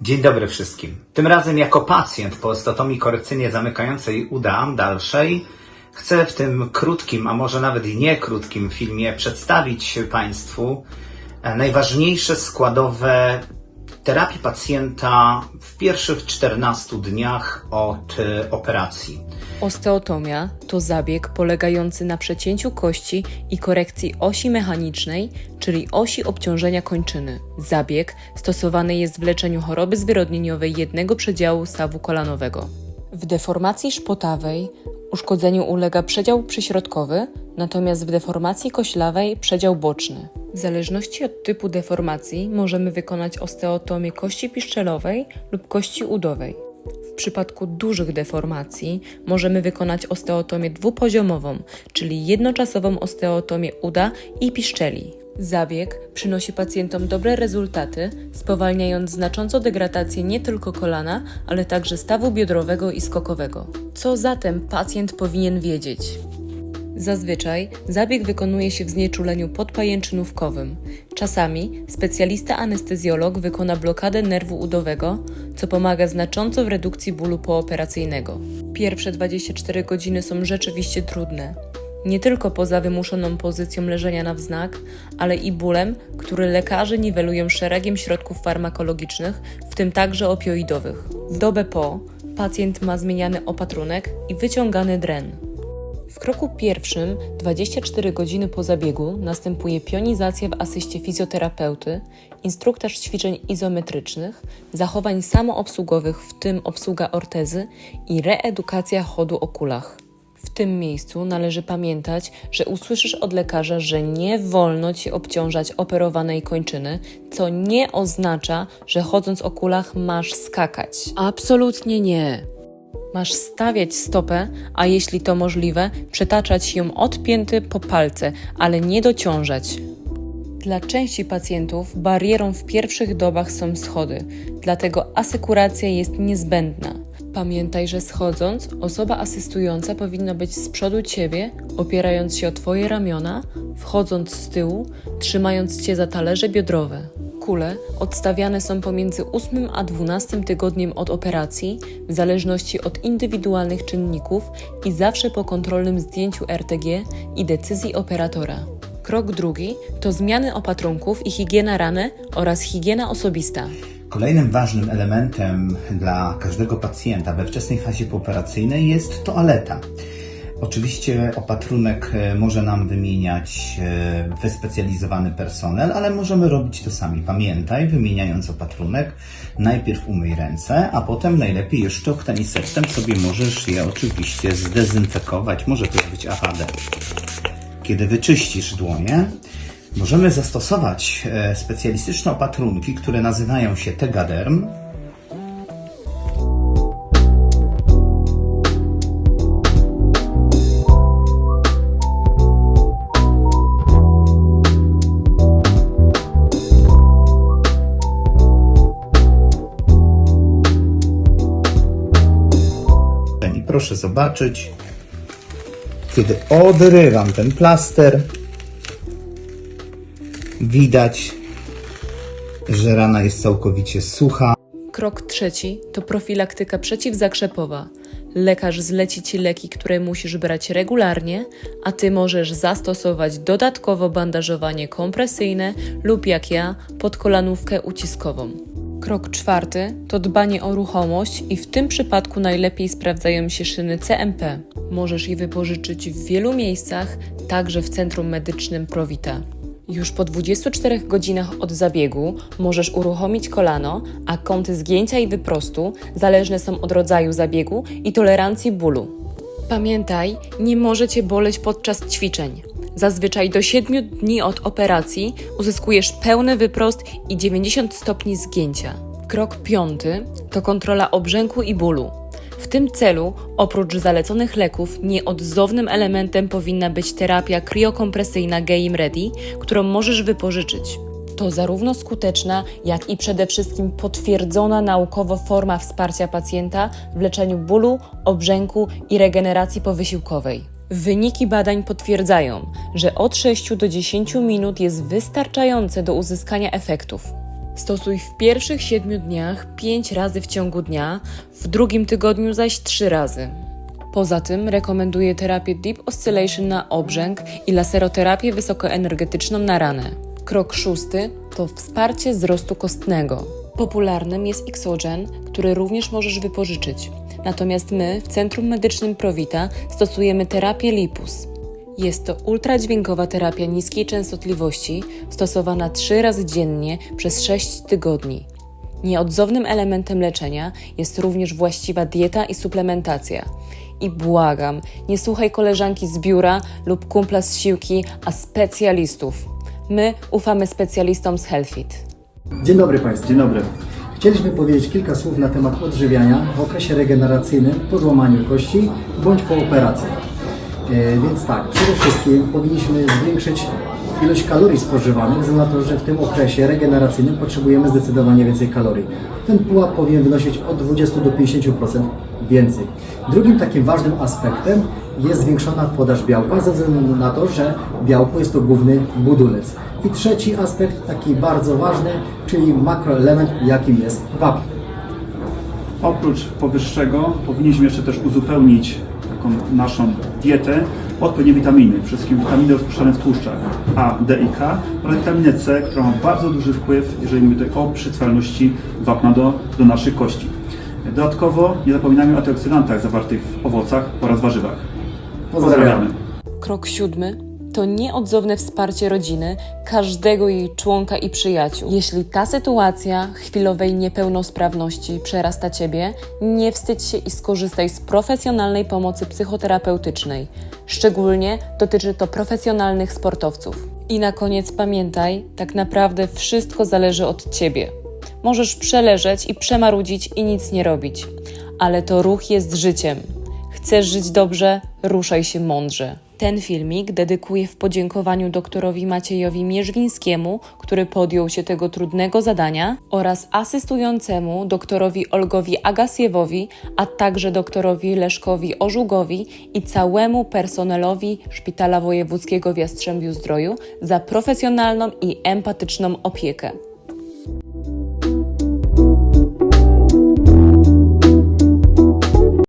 Dzień dobry wszystkim. Tym razem jako pacjent po osteotomii korekcyjnie zamykającej uda dalszej chcę w tym krótkim, a może nawet i nie krótkim filmie przedstawić Państwu e, najważniejsze składowe terapii pacjenta w pierwszych 14 dniach od e, operacji. Osteotomia to zabieg polegający na przecięciu kości i korekcji osi mechanicznej, czyli osi obciążenia kończyny. Zabieg stosowany jest w leczeniu choroby zwyrodnieniowej jednego przedziału stawu kolanowego. W deformacji szpotawej uszkodzeniu ulega przedział przyśrodkowy, natomiast w deformacji koślawej przedział boczny. W zależności od typu deformacji możemy wykonać osteotomię kości piszczelowej lub kości udowej. W przypadku dużych deformacji możemy wykonać osteotomię dwupoziomową, czyli jednoczasową osteotomię uda i piszczeli. Zabieg przynosi pacjentom dobre rezultaty, spowalniając znacząco degradację nie tylko kolana, ale także stawu biodrowego i skokowego. Co zatem pacjent powinien wiedzieć? Zazwyczaj zabieg wykonuje się w znieczuleniu podpajęczynówkowym. Czasami specjalista anestezjolog wykona blokadę nerwu udowego, co pomaga znacząco w redukcji bólu pooperacyjnego. Pierwsze 24 godziny są rzeczywiście trudne. Nie tylko poza wymuszoną pozycją leżenia na wznak, ale i bólem, który lekarze niwelują szeregiem środków farmakologicznych, w tym także opioidowych. W dobę po pacjent ma zmieniany opatrunek i wyciągany dren. W kroku pierwszym, 24 godziny po zabiegu, następuje pionizacja w asyście fizjoterapeuty, instruktaż ćwiczeń izometrycznych, zachowań samoobsługowych, w tym obsługa ortezy i reedukacja chodu o kulach. W tym miejscu należy pamiętać, że usłyszysz od lekarza, że nie wolno ci obciążać operowanej kończyny, co nie oznacza, że chodząc o kulach masz skakać. Absolutnie nie. Masz stawiać stopę, a jeśli to możliwe, przetaczać ją od pięty po palce, ale nie dociążać. Dla części pacjentów barierą w pierwszych dobach są schody, dlatego asekuracja jest niezbędna. Pamiętaj, że schodząc, osoba asystująca powinna być z przodu ciebie, opierając się o twoje ramiona, wchodząc z tyłu, trzymając cię za talerze biodrowe. Kule odstawiane są pomiędzy 8 a 12 tygodniem od operacji, w zależności od indywidualnych czynników i zawsze po kontrolnym zdjęciu RTG i decyzji operatora. Krok drugi to zmiany opatrunków i higiena rany oraz higiena osobista. Kolejnym ważnym elementem dla każdego pacjenta we wczesnej fazie pooperacyjnej jest toaleta. Oczywiście opatrunek e, może nam wymieniać e, wyspecjalizowany personel, ale możemy robić to sami. Pamiętaj, wymieniając opatrunek, najpierw umyj ręce, a potem najlepiej jeszcze oktanisetem sobie możesz je oczywiście zdezynfekować. Może to być AHD. Kiedy wyczyścisz dłonie, możemy zastosować e, specjalistyczne opatrunki, które nazywają się Tegaderm. I proszę zobaczyć, kiedy odrywam ten plaster, widać, że rana jest całkowicie sucha. Krok trzeci to profilaktyka przeciwzakrzepowa. Lekarz zleci ci leki, które musisz brać regularnie, a ty możesz zastosować dodatkowo bandażowanie kompresyjne lub jak ja, podkolanówkę uciskową. Krok czwarty to dbanie o ruchomość i w tym przypadku najlepiej sprawdzają się szyny CMP. Możesz je wypożyczyć w wielu miejscach, także w Centrum Medycznym Provita. Już po 24 godzinach od zabiegu możesz uruchomić kolano, a kąty zgięcia i wyprostu zależne są od rodzaju zabiegu i tolerancji bólu. Pamiętaj, nie może cię boleć podczas ćwiczeń. Zazwyczaj do 7 dni od operacji uzyskujesz pełny wyprost i 90 stopni zgięcia. Krok piąty to kontrola obrzęku i bólu. W tym celu, oprócz zaleconych leków, nieodzownym elementem powinna być terapia kriokompresyjna Game Ready, którą możesz wypożyczyć. To zarówno skuteczna, jak i przede wszystkim potwierdzona naukowo forma wsparcia pacjenta w leczeniu bólu, obrzęku i regeneracji powysiłkowej. Wyniki badań potwierdzają, że od 6 do 10 minut jest wystarczające do uzyskania efektów. Stosuj w pierwszych 7 dniach 5 razy w ciągu dnia, w drugim tygodniu zaś 3 razy. Poza tym rekomenduję terapię Deep Oscillation na obrzęk i laseroterapię wysokoenergetyczną na ranę. Krok szósty to wsparcie wzrostu kostnego. Popularnym jestIxogen, który również możesz wypożyczyć. Natomiast my w Centrum Medycznym Provita stosujemy terapię Lipus. Jest to ultradźwiękowa terapia niskiej częstotliwości, stosowana 3 razy dziennie przez 6 tygodni. Nieodzownym elementem leczenia jest również właściwa dieta i suplementacja. I błagam, nie słuchaj koleżanki z biura lub kumpla z siłki, a specjalistów. My ufamy specjalistom z Healthfit. Dzień dobry Państwu. Dzień dobry. Chcieliśmy powiedzieć kilka słów na temat odżywiania w okresie regeneracyjnym po złamaniu kości bądź po operacji. E, więc tak, przede wszystkim powinniśmy zwiększyć ilość kalorii spożywanych, ze na to, że w tym okresie regeneracyjnym potrzebujemy zdecydowanie więcej kalorii. Ten pułap powinien wynosić od 20 do 50% więcej. Drugim takim ważnym aspektem jest zwiększona podaż białka, ze względu na to, że białko jest to główny budulec. I trzeci aspekt, taki bardzo ważny, czyli makroelement, jakim jest wapń. Oprócz powyższego powinniśmy jeszcze też uzupełnić taką naszą dietę odpowiednie witaminy. Przede wszystkim witaminy rozpuszczane w tłuszczach A, D i K oraz witaminę C, która ma bardzo duży wpływ, jeżeli mówimy tutaj o przetrwalności wapna do, do naszych kości. Dodatkowo nie zapominajmy o antyoksydantach zawartych w owocach oraz warzywach. Pozdrawiamy. Krok siódmy to nieodzowne wsparcie rodziny, każdego jej członka i przyjaciół. Jeśli ta sytuacja chwilowej niepełnosprawności przerasta Ciebie, nie wstydź się i skorzystaj z profesjonalnej pomocy psychoterapeutycznej. Szczególnie dotyczy to profesjonalnych sportowców. I na koniec pamiętaj, tak naprawdę wszystko zależy od Ciebie. Możesz przeleżeć i przemarudzić i nic nie robić, ale to ruch jest życiem. Chcesz żyć dobrze? Ruszaj się mądrze. Ten filmik dedykuję w podziękowaniu doktorowi Maciejowi Mierzwińskiemu, który podjął się tego trudnego zadania, oraz asystującemu doktorowi Olgowi Agasjewowi, a także doktorowi Leszkowi Ożugowi i całemu personelowi Szpitala Wojewódzkiego w Jastrzębiu Zdroju za profesjonalną i empatyczną opiekę.